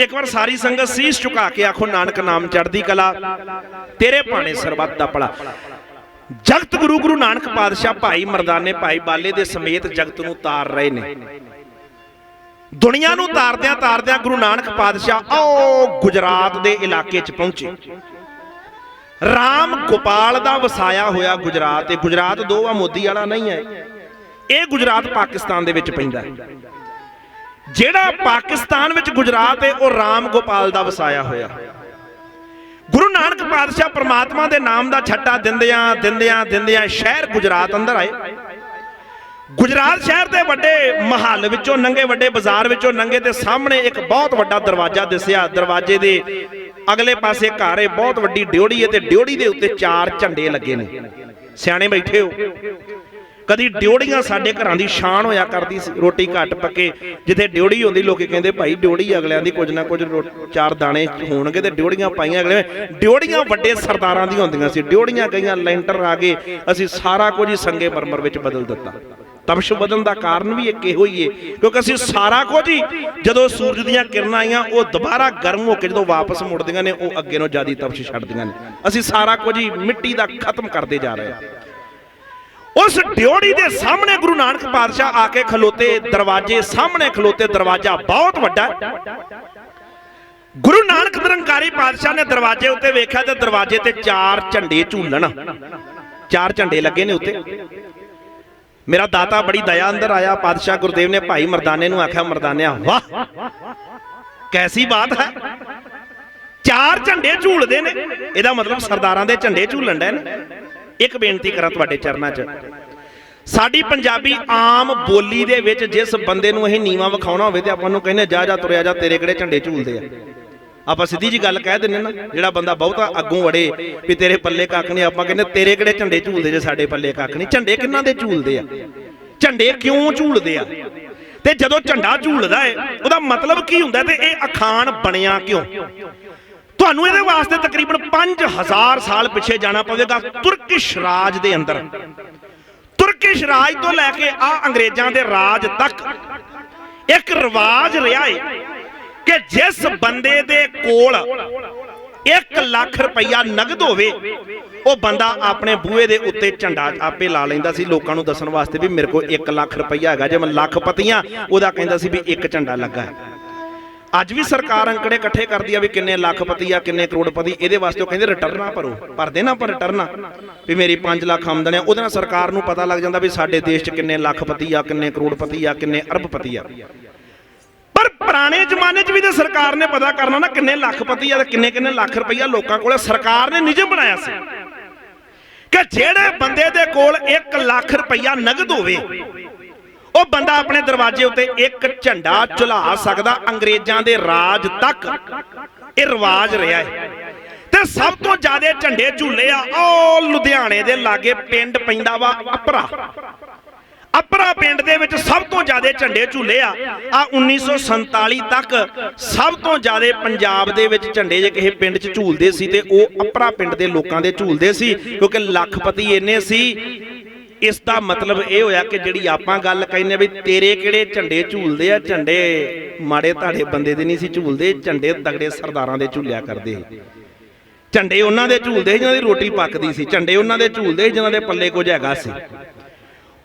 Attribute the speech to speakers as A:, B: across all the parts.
A: ਇੱਕ ਵਾਰ ਸਾਰੀ ਸੰਗਤ ਸੀਸ ਝੁਕਾ ਕੇ ਆਖੋ, ਨਾਨਕ ਨਾਮ ਚੜ੍ਹਦੀ ਕਲਾ, ਤੇਰੇ ਭਾਣੇ ਸਰਬੱਤ ਦਾ ਭਲਾ। ਜਗਤ ਗੁਰੂ ਗੁਰੂ ਨਾਨਕ ਪਾਤਸ਼ਾਹ ਭਾਈ ਮਰਦਾਨੇ ਭਾਈ ਬਾਲੇ ਦੇ ਸਮੇਤ ਜਗਤ ਨੂੰ ਤਾਰ ਰਹੇ ਨੇ। ਦੁਨੀਆ ਨੂੰ ਤਾਰਦਿਆਂ ਤਾਰਦਿਆਂ ਗੁਰੂ ਨਾਨਕ ਪਾਤਸ਼ਾਹ ਉਹ ਗੁਜਰਾਤ ਦੇ ਇਲਾਕੇ 'ਚ ਪਹੁੰਚੇ। ਰਾਮ ਗੋਪਾਲ ਦਾ ਵਸਾਇਆ ਹੋਇਆ ਗੁਜਰਾਤ, ਇਹ ਗੁਜਰਾਤ ਦੋ ਆ, ਮੋਦੀ ਵਾਲਾ ਨਹੀਂ ਹੈ। ਇਹ ਗੁਜਰਾਤ ਪਾਕਿਸਤਾਨ ਦੇ ਵਿੱਚ ਪੈਂਦਾ ਹੈ। ਜਿਹੜਾ ਪਾਕਿਸਤਾਨ ਵਿੱਚ ਗੁਜਰਾਤ ਹੈ, ਉਹ ਰਾਮ ਗੋਪਾਲ ਦਾ ਵਸਾਇਆ ਹੋਇਆ। ਗੁਰੂ ਨਾਨਕ ਪਾਤਸ਼ਾਹ ਪ੍ਰਮਾਤਮਾ ਦੇ ਨਾਮ ਦਾ ਛੱਟਾ ਦਿੰਦਿਆਂ ਦਿੰਦਿਆਂ ਦਿੰਦਿਆਂ ਸ਼ਹਿਰ ਗੁਜਰਾਤ ਅੰਦਰ ਆਏ। ਗੁਜਰਾਤ ਸ਼ਹਿਰ ਦੇ ਵੱਡੇ ਮਹੱਲ ਵਿੱਚੋਂ ਨੰਗੇ ਵੱਡੇ ਬਾਜ਼ਾਰ ਵਿੱਚੋਂ ਨੰਗੇ ਤੇ ਸਾਹਮਣੇ ਇੱਕ ਬਹੁਤ ਵੱਡਾ ਦਰਵਾਜ਼ਾ ਦਿਸਿਆ। ਦਰਵਾਜ਼ੇ ਦੇ ਅਗਲੇ ਪਾਸੇ ਘਰ ਹੈ, ਬਹੁਤ ਵੱਡੀ ਡਿਉੜੀ ਹੈ ਤੇ ਡਿਉੜੀ ਦੇ ਉੱਤੇ ਚਾਰ ਝੰਡੇ ਲੱਗੇ ਨੇ। ਸਿਆਣੇ ਬੈਠੇ ਹੋ। ਕਦੀ ਡਿਉੜੀਆਂ ਸਾਡੇ ਘਰਾਂ ਦੀ ਸ਼ਾਨ ਹੋਇਆ ਕਰਦੀ ਸੀ ਰੋਟੀ ਘੱਟ ਪੱਕੇ ਜਿੱਥੇ ਡਿਉੜੀ ਹੁੰਦੀ ਲੋਕੀ ਕਹਿੰਦੇ ਭਾਈ ਡਿਉੜੀ ਅਗਲਿਆਂ ਦੀ ਕੁਝ ਨਾ ਕੁਝ ਚਾਰ ਦਾਣੇ ਹੋਣਗੇ ਤੇ ਡਿਉੜੀਆਂ ਪਾਈਆਂ ਅਗਲੇ ਡਿਉੜੀਆਂ ਵੱਡੇ ਸਰਦਾਰਾਂ ਦੀਆਂ ਹੁੰਦੀਆਂ ਸੀ। ਡਿਉੜੀਆਂ ਗਈਆਂ ਲੈਂਟਰ ਆ ਗਏ ਅਸੀਂ ਸਾਰਾ ਕੁਝ ਹੀ ਸੰਗੇ ਮਰਮਰ ਵਿੱਚ ਬਦਲ ਦਿੱਤਾ। ਤਪਸ਼ ਵਧਣ ਦਾ ਕਾਰਨ ਵੀ ਇੱਕ ਇਹੋ ਹੀ ਹੈ ਕਿਉਂਕਿ ਅਸੀਂ ਸਾਰਾ ਕੁਝ ਹੀ ਜਦੋਂ ਸੂਰਜ ਦੀਆਂ ਕਿਰਨਾਂ ਆਈਆਂ ਉਹ ਦੁਬਾਰਾ ਗਰਮ ਹੋ ਕੇ ਜਦੋਂ ਵਾਪਸ ਮੁੜਦੀਆਂ ਨੇ ਉਹ ਅੱਗੇ ਨੂੰ ਜ਼ਿਆਦਾ ਤਪਸ਼ ਛੱਡਦੀਆਂ ਨੇ। ਅਸੀਂ ਸਾਰਾ ਕੁਝ ਹੀ ਮਿੱਟੀ ਦਾ ਖਤਮ ਕਰਦੇ ਜਾ ਰਹੇ ਹਾਂ। ਉਸ ਡਿਉੜੀ ਦੇ ਸਾਹਮਣੇ ਗੁਰੂ ਨਾਨਕ ਪਾਤਸ਼ਾਹ ਆ ਕੇ ਖਲੋਤੇ, ਦਰਵਾਜ਼ੇ ਸਾਹਮਣੇ ਖਲੋਤੇ, ਦਰਵਾਜ਼ਾ ਬਹੁਤ ਵੱਡਾ ਗੁਰੂ ਨਾਨਕ ਨਿਰੰਕਾਰੀ ਪਾਤਸ਼ਾਹ ਨੇ ਦਰਵਾਜ਼ੇ ਉੱਤੇ ਵੇਖਿਆ ਤੇ ਦਰਵਾਜ਼ੇ ਤੇ ਚਾਰ ਝੰਡੇ ਝੂਲਣ। ਚਾਰ ਝੰਡੇ ਲੱਗੇ ਨੇ ਉੱਤੇ। ਮੇਰਾ ਦਾਤਾ ਬੜੀ ਦਇਆ ਅੰਦਰ ਆਇਆ, ਪਾਤਸ਼ਾਹ ਗੁਰਦੇਵ ਨੇ ਭਾਈ ਮਰਦਾਨੇ ਨੂੰ ਆਖਿਆ, ਮਰਦਾਨਿਆ, ਵਾਹ, ਕੈਸੀ ਬਾਤ ਹੈ। ਚਾਰ ਝੰਡੇ ਝੂਲਦੇ ਨੇ। ਇਹਦਾ ਮਤਲਬ ਸਰਦਾਰਾਂ ਦੇ ਝੰਡੇ ਝੂਲਣ ਦੇ ਨੇ। ਇੱਕ ਬੇਨਤੀ ਕਰਾਂ ਤੁਹਾਡੇ ਚਰਨਾਂ 'ਚ। ਸਾਡੀ ਪੰਜਾਬੀ ਆਮ ਬੋਲੀ ਦੇ ਵਿੱਚ ਜਿਸ ਬੰਦੇ ਨੂੰ ਇਹ ਨੀਵਾ ਵਿਖਾਉਣਾ ਹੋਵੇ ਤੇ ਆਪਾਂ ਨੂੰ ਕਹਿੰਦੇ, ਜਾ ਜਾ, ਤੁਰਿਆ ਜਾ, ਤੇਰੇ ਕਿਹੜੇ ਝੰਡੇ ਝੂਲਦੇ ਆ? ਆਪਾਂ ਸਿੱਧੀ ਜੀ ਗੱਲ ਕਹਿ ਦਿੰਨੇ ਨਾ, ਜਿਹੜਾ ਬੰਦਾ ਬਹੁਤਾ ਅੱਗੋਂ ਵੜੇ ਵੀ ਤੇਰੇ ਪੱਲੇ ਕੱਖ ਨਹੀਂ, ਆਪਾਂ ਕਹਿੰਦੇ, ਤੇਰੇ ਕਿਹੜੇ ਝੰਡੇ ਝੂਲਦੇ ਜੇ ਸਾਡੇ ਪੱਲੇ ਕੱਖ ਨਹੀਂ? ਝੰਡੇ ਕਿੰਨਾਂ ਦੇ ਝੂਲਦੇ ਆ? ਝੰਡੇ ਕਿਉਂ ਝੂਲਦੇ ਆ? ਤੇ ਜਦੋਂ ਝੰਡਾ ਝੂਲਦਾ ਹੈ ਉਹਦਾ ਮਤਲਬ ਕੀ ਹੁੰਦਾ ਤੇ ਇਹ ਅਖਾਣ ਬਣਿਆ ਕਿਉਂ? ਤੁਹਾਨੂੰ ਇਹਦੇ ਵਾਸਤੇ ਤਕਰੀਬਨ 5000 ਸਾਲ ਪਿੱਛੇ ਜਾਣਾ ਪਵੇਗਾ ਤੁਰਕਿਸ਼ ਰਾਜ ਦੇ ਅੰਦਰ। ਤੁਰਕਿਸ਼ ਰਾਜ ਤੋਂ ਲੈ ਕੇ ਆ ਅੰਗਰੇਜ਼ਾਂ ਦੇ ਰਾਜ ਤੱਕ ਇੱਕ ਰਿਵਾਜ ਰਿਹਾ ਹੈ ਕਿ ਜਿਸ ਬੰਦੇ ਦੇ ਕੋਲ 1 ਲੱਖ ਰੁਪਈਆ ਨਗਦ ਹੋਵੇ, ਉਹ ਬੰਦਾ ਆਪਣੇ ਬੂਹੇ ਦੇ ਉੱਤੇ ਝੰਡਾ ਆਪੇ ਲਾ ਲੈਂਦਾ ਸੀ। ਲੋਕਾਂ ਨੂੰ ਦੱਸਣ ਵਾਸਤੇ ਵੀ ਮੇਰੇ ਕੋਲ 1 ਲੱਖ ਰੁਪਇਆ ਹੈਗਾ। ਜੇ ਮੈਂ ਲੱਖ ਪਤੀਆਂ, ਉਹਦਾ ਕਹਿੰਦਾ ਸੀ ਵੀ ਇੱਕ ਝੰਡਾ ਲੱਗਾ ਹੈ। ਅੱਜ ਵੀ ਸਰਕਾਰ ਅੰਕੜੇ ਇਕੱਠੇ ਕਰਦੀ ਆ ਵੀ ਕਿੰਨੇ ਲੱਖਪਤੀ ਆ, ਕਿੰਨੇ ਕਰੋੜਪਤੀ, ਇਹਦੇ ਵਾਸਤੇ ਉਹ ਕਹਿੰਦੇ ਰਿਟਰਨਾਂ ਭਰੋ। ਭਰਦੇ ਨਾ ਪਰ ਰਿਟਰਨਾਂ ਵੀ ਮੇਰੀ 5 ਲੱਖ ਆਮਦਨ ਆ, ਉਹਦੇ ਨਾਲ ਸਰਕਾਰ ਨੂੰ ਪਤਾ ਲੱਗ ਜਾਂਦਾ ਵੀ ਸਾਡੇ ਦੇਸ਼ 'ਚ ਕਿੰਨੇ ਲੱਖਪਤੀ ਆ, ਕਿੰਨੇ ਕਰੋੜਪਤੀ ਆ, ਕਿੰਨੇ ਅਰਬਪਤੀ ਆ। ਪਰ ਪੁਰਾਣੇ ਜ਼ਮਾਨੇ 'ਚ ਵੀ ਤਾਂ ਸਰਕਾਰ ਨੇ ਪਤਾ ਕਰਨਾ ਨਾ ਕਿੰਨੇ ਲੱਖਪਤੀ ਆ ਤੇ ਕਿੰਨੇ ਕਿੰਨੇ ਲੱਖ ਰੁਪਈਆ ਲੋਕਾਂ ਕੋਲੇ ਸਰਕਾਰ ਨੇ ਨਿਯਮ ਬਣਾਇਆ ਸੀ। ਕਿ ਜਿਹੜੇ ਬੰਦੇ ਦੇ ਕੋਲ 1 ਲੱਖ ਰੁਪਈਆ ਨਗਦ ਹੋਵੇ ਉਹ ਬੰਦਾ ਆਪਣੇ ਦਰਵਾਜ਼ੇ ਉੱਤੇ ਇੱਕ ਝੰਡਾ ਝੁਲਾ ਸਕਦਾ ਅੰਗਰੇਜ਼ਾਂ ਦੇ ਰਾਜ ਤੱਕ। ਇਹ ਰਿਵਾਜ ਰਿਹਾ ਹੈ। ਤੇ ਸਭ ਤੋਂ ਜ਼ਿਆਦਾ ਝੰਡੇ ਝੂਲੇ ਆ ਉਹ ਲੁਧਿਆਣੇ ਦੇ ਲਾਗੇ ਪਿੰਡ ਪੈਂਦਾ ਵਾ ਅਪਰਾ। ਅਪਰਾ ਪਿੰਡ ਦੇ ਵਿੱਚ ਸਭ ਤੋਂ ਜ਼ਿਆਦਾ ਝੰਡੇ ਝੂਲੇ ਆ। ਆ 1947 ਤੱਕ ਸਭ ਤੋਂ ਜ਼ਿਆਦਾ ਪੰਜਾਬ ਦੇ ਵਿੱਚ ਝੰਡੇ ਜੇ ਕਿਸੇ ਪਿੰਡ 'ਚ ਝੂਲਦੇ ਸੀ ਤੇ ਉਹ ਅਪਰਾ ਪਿੰਡ ਦੇ ਲੋਕਾਂ ਦੇ ਝੂਲਦੇ ਸੀ ਕਿਉਂਕਿ ਲੱਖਪਤੀ ਇੰਨੇ ਸੀ ਇਸ ਦਾ ਮਤਲਬ ਇਹ ਹੋਇਆ ਕਿ ਜਿਹੜੀ ਆਪਾਂ ਗੱਲ ਕਹਿੰਦੇ ਵੀ ਤੇਰੇ ਕਿਹੜੇ ਝੰਡੇ ਝੂਲਦੇ ਆ? ਝੰਡੇ ਮਾੜੇ ਧਾੜੇ ਬੰਦੇ ਦੇ ਨਹੀਂ ਸੀ ਝੂਲਦੇ, ਝੰਡੇ ਤਗੜੇ ਸਰਦਾਰਾਂ ਦੇ ਝੂਲਿਆ ਕਰਦੇ ਝੰਡੇ ਉਹਨਾਂ ਦੇ ਝੂਲਦੇ ਸੀ ਜਿਨ੍ਹਾਂ ਦੀ ਰੋਟੀ ਪੱਕਦੀ ਸੀ, ਝੰਡੇ ਉਹਨਾਂ ਦੇ ਝੂਲਦੇ ਸੀ ਜਿਨ੍ਹਾਂ ਦੇ ਪੱਲੇ ਕੁਝ ਹੈਗਾ ਸੀ।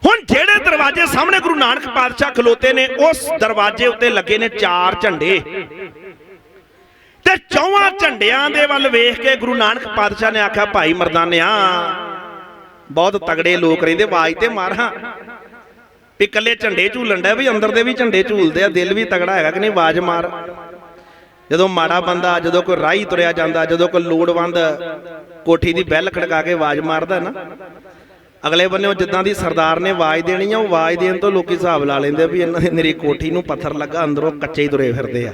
A: ਹੁਣ ਜਿਹੜੇ ਦਰਵਾਜ਼ੇ ਸਾਹਮਣੇ ਗੁਰੂ ਨਾਨਕ ਪਾਤਸ਼ਾਹ ਖਲੋਤੇ ਨੇ, ਉਸ ਦਰਵਾਜ਼ੇ ਉੱਤੇ ਲੱਗੇ ਨੇ ਚਾਰ ਝੰਡੇ। ਤੇ ਚੌਵਾਂ ਝੰਡਿਆਂ ਦੇ ਵੱਲ ਵੇਖ ਕੇ ਗੁਰੂ ਨਾਨਕ ਪਾਤਸ਼ਾਹ ਨੇ ਆਖਿਆ, ਭਾਈ ਮਰਦਾਨਿਆ ਬਹੁਤ ਤਗੜੇ ਲੋਕ ਰਹਿੰਦੇ ਆਵਾਜ਼ ਤੇ ਮਾਰ ਵੀ ਇਕੱਲੇ ਝੰਡੇ ਝੂਲਣ ਡਿਆ ਵੀ ਅੰਦਰ ਦੇ ਵੀ ਝੰਡੇ ਝੂਲਦੇ ਆ ਦਿਲ ਵੀ ਤਗੜਾ ਹੈਗਾ ਕਿ ਨਹੀਂ ਆਵਾਜ਼ ਮਾਰ। ਜਦੋਂ ਮਾੜਾ ਬੰਦਾ ਜਦੋਂ ਕੋਈ ਰਾਹੀ ਤੁਰਿਆ ਜਾਂਦਾ ਜਦੋਂ ਕੋਈ ਲੋੜਵੰਦ ਕੋਠੀ ਦੀ ਬੈਲ ਖੜਕਾ ਕੇ ਆਵਾਜ਼ ਮਾਰਦਾ ਨਾ ਅਗਲੇ ਬੰਨੇੋਂ ਜਿੱਦਾਂ ਦੀ ਸਰਦਾਰ ਨੇ ਆਵਾਜ਼ ਦੇਣੀ ਆ ਉਹ ਆਵਾਜ਼ ਦੇਣ ਤੋਂ ਲੋਕੀ ਹਿਸਾਬ ਲਾ ਲੈਂਦੇ ਵੀ ਇਹਨਾਂ ਦੇ ਮੇਰੀ ਕੋਠੀ ਨੂੰ ਪੱਥਰ ਲੱਗਾ ਅੰਦਰੋਂ ਕੱਚੇ ਹੀ ਤੁਰੇ ਫਿਰਦੇ ਆ।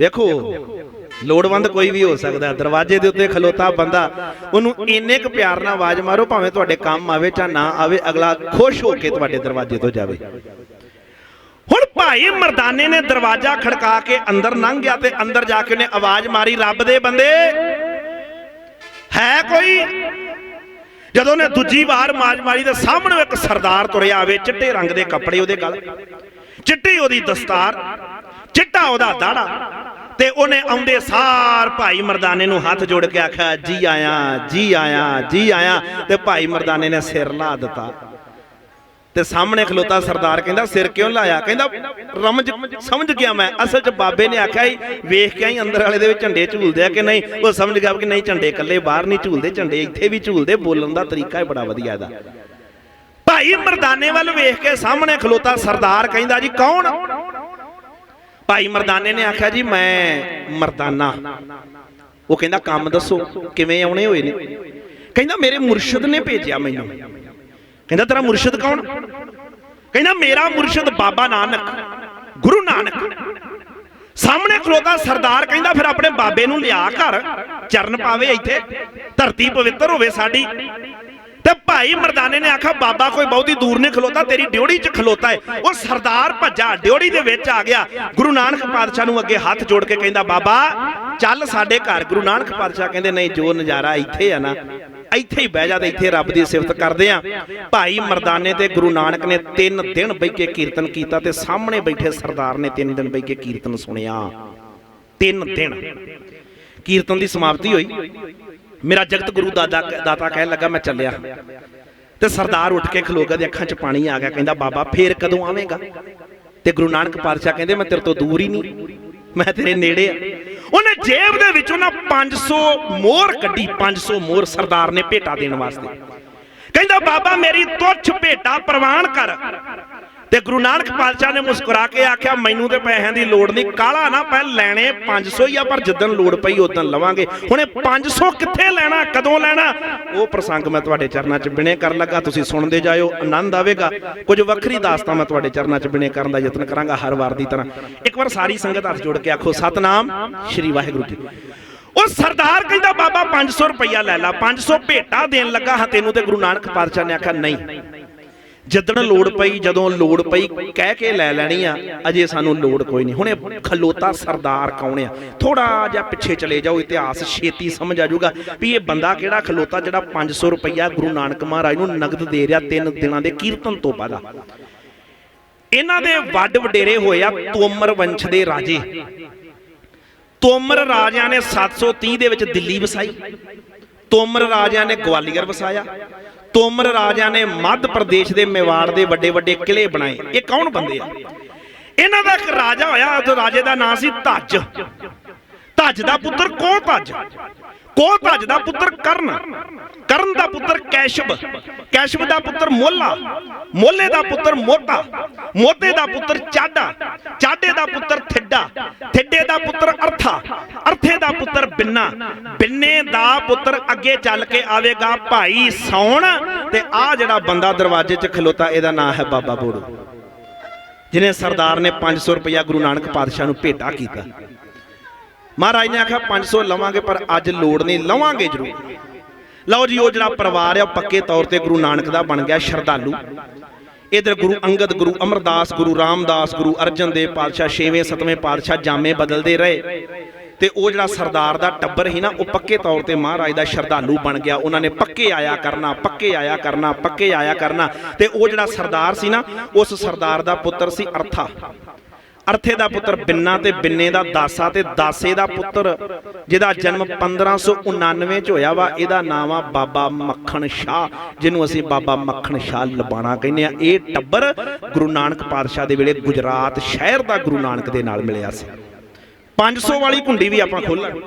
A: ਵੇਖੋ ਲੋੜਵੰਦ ਕੋਈ ਵੀ ਹੋ ਸਕਦਾ ਦਰਵਾਜ਼ੇ ਦੇ ਉੱਤੇ ਖਲੋਤਾ ਬੰਦਾ, ਉਹਨੂੰ ਇੰਨੇ ਕੁ ਪਿਆਰ ਨਾਲ ਆਵਾਜ਼ ਮਾਰੋ, ਭਾਵੇਂ ਤੁਹਾਡੇ ਕੰਮ ਆਵੇ ਜਾਂ ਨਾ ਆਵੇ, ਅਗਲਾ ਖੁਸ਼ ਹੋ ਕੇ ਤੁਹਾਡੇ ਦਰਵਾਜ਼ੇ ਤੋਂ ਜਾਵੇ। ਹੁਣ ਭਾਈ ਮਰਦਾਨੇ ਨੇ ਦਰਵਾਜ਼ਾ ਖੜਕਾ ਕੇ ਅੰਦਰ ਲੰਘ ਗਿਆ ਤੇ ਅੰਦਰ ਜਾ ਕੇ ਉਹਨੇ ਆਵਾਜ਼ ਮਾਰੀ, ਰੱਬ ਦੇ ਬੰਦੇ, ਹੈ ਕੋਈ? ਜਦੋਂ ਨੇ ਦੂਜੀ ਵਾਰ ਮਾਜ ਮਾਰੀ ਤਾਂ ਸਾਹਮਣੇ ਇੱਕ ਸਰਦਾਰ ਤੁਰਿਆ ਆਵੇ, ਚਿੱਟੇ ਰੰਗ ਦੇ ਕੱਪੜੇ ਉਹਦੇ ਗਲ ਚਿੱਟੀ ਉਹਦੀ ਦਸਤਾਰ। ਚਿੱਟਾ ਉਹਦਾ ਦਾੜਾ। ਤੇ ਉਹਨੇ ਆਉਂਦੇ ਸਾਰ ਭਾਈ ਮਰਦਾਨੇ ਨੂੰ ਹੱਥ ਜੋੜ ਕੇ ਆਖਿਆ, ਜੀ ਆਇਆ ਜੀ ਆਇਆ ਜੀ ਆਇਆ। ਤੇ ਭਾਈ ਮਰਦਾਨੇ ਨੇ ਸਿਰ ਲਾ ਦਿੱਤਾ। ਤੇ ਸਾਹਮਣੇ ਖਲੋਤਾ ਸਰਦਾਰ ਕਹਿੰਦਾ, ਸਿਰ ਕਿਉਂ ਲਾਇਆ? ਕਹਿੰਦਾ, ਰਮਜ, ਸਮਝ ਗਿਆ ਮੈਂ। ਅਸਲ 'ਚ ਬਾਬੇ ਨੇ ਆਖਿਆ ਹੀ ਵੇਖ ਕੇ ਆਈ ਅੰਦਰ ਵਾਲੇ ਦੇ ਵਿੱਚ ਝੰਡੇ ਝੂਲਦੇ ਆ ਕਿ ਨਹੀਂ? ਉਹ ਸਮਝ ਗਿਆ ਕਿ ਨਹੀਂ, ਝੰਡੇ ਇਕੱਲੇ ਬਾਹਰ ਨਹੀਂ ਝੂਲਦੇ, ਝੰਡੇ ਇੱਥੇ ਵੀ ਝੂਲਦੇ, ਬੋਲਣ ਦਾ ਤਰੀਕਾ ਹੀ ਬੜਾ ਵਧੀਆ ਇਹਦਾ। ਭਾਈ ਮਰਦਾਨੇ ਵੱਲ ਵੇਖ ਕੇ ਸਾਹਮਣੇ ਖਲੋਤਾ ਸਰਦਾਰ ਕਹਿੰਦਾ, ਜੀ ਕੌਣ? ਭਾਈ ਮਰਦਾਨੇ ਨੇ ਆਖਿਆ ਜੀ, ਮੈਂ ਮਰਦਾਨਾ। ਉਹ ਕਹਿੰਦਾ, ਕੰਮ ਦੱਸੋ, ਕਿਵੇਂ ਆਉਣੇ ਹੋਏ ਨੇ? ਕਹਿੰਦਾ, ਮੇਰੇ ਮੁਰਸ਼ਿਦ ਨੇ ਭੇਜਿਆ ਮੈਨੂੰ। ਕਹਿੰਦਾ, ਤੇਰਾ ਮੁਰਸ਼ਿਦ ਕੌਣ? ਕਹਿੰਦਾ, ਮੇਰਾ ਮੁਰਸ਼ਿਦ ਬਾਬਾ ਨਾਨਕ, ਗੁਰੂ ਨਾਨਕ। ਸਾਹਮਣੇ ਖਲੋਤਾ ਸਰਦਾਰ, ਕਹਿੰਦਾ, ਫਿਰ ਆਪਣੇ ਬਾਬੇ ਨੂੰ ਲਿਆ ਘਰ, ਚਰਨ ਪਾਵੇ ਇੱਥੇ, ਧਰਤੀ ਪਵਿੱਤਰ ਹੋਵੇ ਸਾਡੀ। ਤੇ ਭਾਈ ਮਰਦਾਨੇ ਨੇ ਆਖਿਆ, ਬਾਬਾ, ਕੋਈ ਬਹੁਤੀ ਦੂਰ ਨਹੀਂ ਖਲੋਤਾ, ਤੇਰੀ ਡਿਉੜੀ 'ਚ ਖਲੋਤਾ ਹੈ ਉਹ ਸਰਦਾਰ ਭੱਜਾ ਡਿਉੜੀ ਦੇ ਵਿੱਚ ਆ ਗਿਆ। ਗੁਰੂ ਨਾਨਕ ਪਾਤਸ਼ਾਹ ਨੂੰ ਅੱਗੇ ਹੱਥ ਜੋੜ ਕੇ ਕਹਿੰਦਾ, ਬਾਬਾ, ਚੱਲ ਸਾਡੇ ਘਰ। ਗੁਰੂ ਨਾਨਕ ਪਾਤਸ਼ਾਹ ਕਹਿੰਦੇ, ਨਹੀਂ, ਜੋ ਨਜ਼ਾਰਾ ਇੱਥੇ ਆ ਨਾ, ਇੱਥੇ ਹੀ ਬਹਿ ਜਾ ਤੇ ਇੱਥੇ ਰੱਬ ਦੀ ਸਿਫਤ ਕਰਦੇ ਆ। ਭਾਈ ਮਰਦਾਨੇ ਤੇ ਗੁਰੂ ਨਾਨਕ ਨੇ ਤਿੰਨ ਦਿਨ ਬਹਿ ਕੇ ਕੀਰਤਨ ਕੀਤਾ ਤੇ ਸਾਹਮਣੇ ਬੈਠੇ ਸਰਦਾਰ ਨੇ ਤਿੰਨ ਦਿਨ ਬਹਿ ਕੇ ਕੀਰਤਨ ਸੁਣਿਆ। ਤਿੰਨ ਦਿਨ। ਕੀਰਤਨ ਦੀ ਸਮਾਪਤੀ ਹੋਈ। ਮੇਰਾ ਜਗਤ ਗੁਰੂ ਦਾਦਾ ਦਾਤਾ ਕਹਿਣ ਲੱਗਾ, ਮੈਂ ਚੱਲਿਆ। ਤੇ ਸਰਦਾਰ ਉੱਠ ਕੇ ਖਲੋ ਗਿਆ ਤੇ ਅੱਖਾਂ 'ਚ ਪਾਣੀ ਆ ਗਿਆ। ਕਹਿੰਦਾ, ਬਾਬਾ, ਫੇਰ ਕਦੋਂ ਆਵੇਂਗਾ? ਤੇ ਗੁਰੂ ਨਾਨਕ ਪਾਤਸ਼ਾਹ ਕਹਿੰਦੇ, ਮੈਂ ਤੇਰੇ ਤੋਂ ਦੂਰ ਹੀ ਨਹੀਂ। ਮੈਂ ਤੇਰੇ ਨੇੜੇ ਆ। ਉਹਨੇ ਜੇਬ ਦੇ ਵਿੱਚੋਂ ਨਾ 500 ਮੋਹਰ ਕੱਢੀ। 500 ਮੋਹਰ ਸਰਦਾਰ ਨੇ ਭੇਟਾ ਦੇਣ ਵਾਸਤੇ। ਕਹਿੰਦਾ, ਬਾਬਾ, ਮੇਰੀ ਤੁੱਛ ਭੇਟਾ ਪ੍ਰਵਾਨ ਕਰ। ਤੇ ਗੁਰੂ ਨਾਨਕ ਪਾਤਸ਼ਾਹ ਨੇ ਮੁਸਕਰਾ ਕੇ ਆਖਿਆ, ਮੈਨੂੰ ਤੇ ਪੈਸਿਆਂ ਦੀ ਲੋੜ ਨਹੀਂ ਕਾਲਾ ਨਾ ਪੈ, ਲੈਣੇ 500 ਹੀ ਆ, ਪਰ ਜਿੱਦਣ ਲੋੜ ਪਈ, ਉਦੋਂ ਲਵਾਂਗੇ। ਹੁਣੇ 500 ਕਿੱਥੇ ਲੈਣਾ, ਕਦੋਂ ਲੈਣਾ? ਉਹ ਪ੍ਰਸੰਗ ਮੈਂ ਤੁਹਾਡੇ ਚਰਨਾਂ 'ਚ ਬਿਨੇ ਕਰਨ ਲੱਗਾ, ਤੁਸੀਂ ਸੁਣਦੇ ਜਾਇਓ, ਆਨੰਦ ਆਵੇਗਾ। ਕੁਝ ਵੱਖਰੀ ਦਾਸਤਾਂ ਮੈਂ ਤੁਹਾਡੇ ਚਰਨਾਂ 'ਚ ਬਿਨੇ ਕਰਨ ਦਾ ਯਤਨ ਕਰਾਂਗਾ, ਹਰ ਵਾਰ ਦੀ ਤਰ੍ਹਾਂ। ਇੱਕ ਵਾਰ ਸਾਰੀ ਸੰਗਤ ਹੱਥ ਜੋੜ ਕੇ ਆਖੋ, ਸਤਨਾਮ, ਸ਼੍ਰੀ ਵਾਹਿਗੁਰੂ ਜੀ। ਉਹ ਸਰਦਾਰ ਕਹਿੰਦਾ, ਬਾਬਾ 500 ਰੁਪਇਆ ਲੈ ਲਾ 500 ਭੇਟਾ ਦੇਣ ਲੱਗਾ ਹਾਂ ਤੈਨੂੰ। ਤੇ ਗੁਰੂ ਨਾਨਕ ਪਾਤਸ਼ਾਹ ਨੇ ਆਖਿਆ, ਨਹੀਂ ਜਿੱਦਣ ਲੋੜ ਪਈ ਜਦੋਂ ਲੋੜ ਪਈ ਕਹਿ ਕੇ ਲੈ ਲੈਣੀ ਆ। ਅਜੇ ਸਾਨੂੰ ਲੋੜ ਕੋਈ ਨਹੀਂ। ਹੁਣੇ ਖਲੋਤਾ ਸਰਦਾਰ ਕੌਣ ਆ? ਥੋੜਾ ਜਿਹਾ ਪਿੱਛੇ ਚਲੇ ਜਾਓ ਇਤਿਹਾਸ ਛੇਤੀ ਸਮਝ ਆ ਜਾਊਗਾ ਵੀ ਇਹ ਬੰਦਾ ਕਿਹੜਾ ਖਲੋਤਾ ਜਿਹੜਾ 500 ਰੁਪਈਆ ਗੁਰੂ ਨਾਨਕ ਮਹਾਰਾਜ ਨੂੰ ਨਗਦ ਦੇ ਰਿਹਾ ਤਿੰਨ ਦਿਨਾਂ ਦੇ ਕੀਰਤਨ ਤੋਂ ਬਾਅਦ। ਇਹਨਾਂ ਦੇ ਵੱਡ ਵਡੇਰੇ ਹੋਏ ਆ ਤੋਮਰ ਵੰਸ਼ ਦੇ ਰਾਜੇ। ਤੋਮਰ ਰਾਜਿਆਂ ਨੇ 730 ਦੇ ਵਿੱਚ ਦਿੱਲੀ ਵਸਾਈ। ਤੋਮਰ ਰਾਜਿਆਂ ਨੇ ਗਵਾਲੀਅਰ ਵਸਾਇਆ। ਤੋਮਰ ਰਾਜਿਆਂ ਨੇ ਮੱਧ ਪ੍ਰਦੇਸ਼ ਦੇ ਮੇਵਾੜ ਦੇ ਵੱਡੇ ਵੱਡੇ ਕਿਲੇ ਬਣਾਏ। ਇਹ ਕੌਣ ਬੰਦੇ ਆ? ਇਹਨਾਂ ਦਾ ਇੱਕ ਰਾਜਾ ਹੋਇਆ ਉਹ ਰਾਜੇ ਦਾ ਨਾਂ ਸੀ ਧੱਜ। ਧੱਜ ਦਾ ਪੁੱਤਰ ਕੋ ਧੱਜ? ਕੋ ਧੱਜ ਦਾ ਪੁੱਤਰ ਕਰਨ? ਕਰਨ ਦਾ ਪੁੱਤਰ ਕੈਸ਼ਬ। ਕੈਸ਼ਬ ਦਾ ਪੁੱਤਰ ਮੋਲਾ। ਮੋਲੇ ਦਾ ਪੁੱਤਰ ਮੋਤਾ ਮੋਤੇ ਦਾ ਪੁੱਤਰ ਚਾਡਾ। ਚਾਡੇ ਦਾ ਪੁੱਤਰ ਥਿੱਡਾ। ਥਿੱਡੇ ਦਾ ਪੁੱਤਰ ਅਰਥਾ। ਅਰਥੇ ਦਾ ਪੁੱਤਰ ਬਿੰਨਾ, ਬਿੰਨੇ ਦਾ ਪੁੱਤਰ ਅੱਗੇ ਚੱਲ ਕੇ ਆਵੇਗਾ, ਭਾਈ ਸੌਣ, ਤੇ ਆ ਜਿਹੜਾ ਬੰਦਾ ਦਰਵਾਜ਼ੇ 'ਚ ਖਲੋਤਾ, ਇਹਦਾ ਨਾਮ ਹੈ ਬਾਬਾ ਬੋੜੂ। ਜਿਨੇ ਸਰਦਾਰ ਨੇ 500 ਰੁਪਇਆ ਗੁਰੂ ਨਾਨਕ ਪਾਤਸ਼ਾਹ ਨੂੰ ਭੇਟਾ ਕੀਤਾ। ਮਹਾਰਾਜ ਨੇ ਆਖਿਆ 500 ਲਵਾਂਗੇ, ਪਰ ਅੱਜ ਲੋੜ ਨਹੀਂ, ਲਵਾਂਗੇ ਜ਼ਰੂਰ। ਲਓ ਜੀ, ਉਹ ਜਿਹੜਾ ਪਰਿਵਾਰ ਆ, ਉਹ ਪੱਕੇ ਤੌਰ ਤੇ ਗੁਰੂ ਨਾਨਕ ਦਾ ਬਣ ਗਿਆ, ਸ਼ਰਧਾਲੂ। ਇਧਰ ਗੁਰੂ ਅੰਗਦ, ਗੁਰੂ ਅਮਰਦਾਸ, ਗੁਰੂ ਰਾਮਦਾਸ, ਗੁਰੂ ਅਰਜਨ ਦੇਵ ਪਾਤਸ਼ਾਹ 6ਵੇਂ 7ਵੇਂ ਪਾਤਸ਼ਾਹ ਜਾਮੇ ਬਦਲਦੇ ਰਹੇ। ਤੇ ਉਹ ਜਿਹੜਾ ਸਰਦਾਰ ਦਾ ਟੱਬਰ ਸੀ ਨਾ, ਉਹ ਪੱਕੇ ਤੌਰ ਤੇ ਮਹਾਰਾਜ ਦਾ ਸ਼ਰਧਾਲੂ ਬਣ ਗਿਆ। ਉਹਨਾਂ ਨੇ ਪੱਕੇ ਆਇਆ ਕਰਨਾ, ਪੱਕੇ ਆਇਆ ਕਰਨਾ, ਪੱਕੇ ਆਇਆ ਕਰਨਾ। ਤੇ ਉਹ ਜਿਹੜਾ ਸਰਦਾਰ ਸੀ ਨਾ, ਉਸ ਸਰਦਾਰ ਦਾ ਪੁੱਤਰ ਸੀ ਅਰਥਾ। ਅਰਥੇ ਦਾ ਪੁੱਤਰ ਬਿੰਨਾ ਤੇ ਬਿੰਨੇ ਦਾ ਦਾਸਾ ਤੇ ਦਾਸੇ ਦਾ ਪੁੱਤਰ, ਜਿਹਦਾ ਜਨਮ 1599 ਚ ਹੋਇਆ ਵਾ, ਇਹਦਾ ਨਾਮ ਆ ਬਾਬਾ ਮੱਖਣ ਸ਼ਾਹ, ਜਿਹਨੂੰ ਅਸੀਂ ਬਾਬਾ ਮੱਖਣ ਸ਼ਾਹ ਲਬਾਣਾ ਕਹਿੰਦੇ ਆ ਇਹ ਟੱਬਰ ਗੁਰੂ ਨਾਨਕ ਪਾਤਸ਼ਾਹ ਦੇ ਵੇਲੇ ਗੁਜਰਾਤ ਸ਼ਹਿਰ ਦਾ ਗੁਰੂ ਨਾਨਕ ਦੇ ਨਾਲ ਮਿਲਿਆ ਸੀ। 500 ਵਾਲੀ ਕੁੰਡੀ ਵੀ ਆਪਾਂ ਖੋਲਾਂਗੇ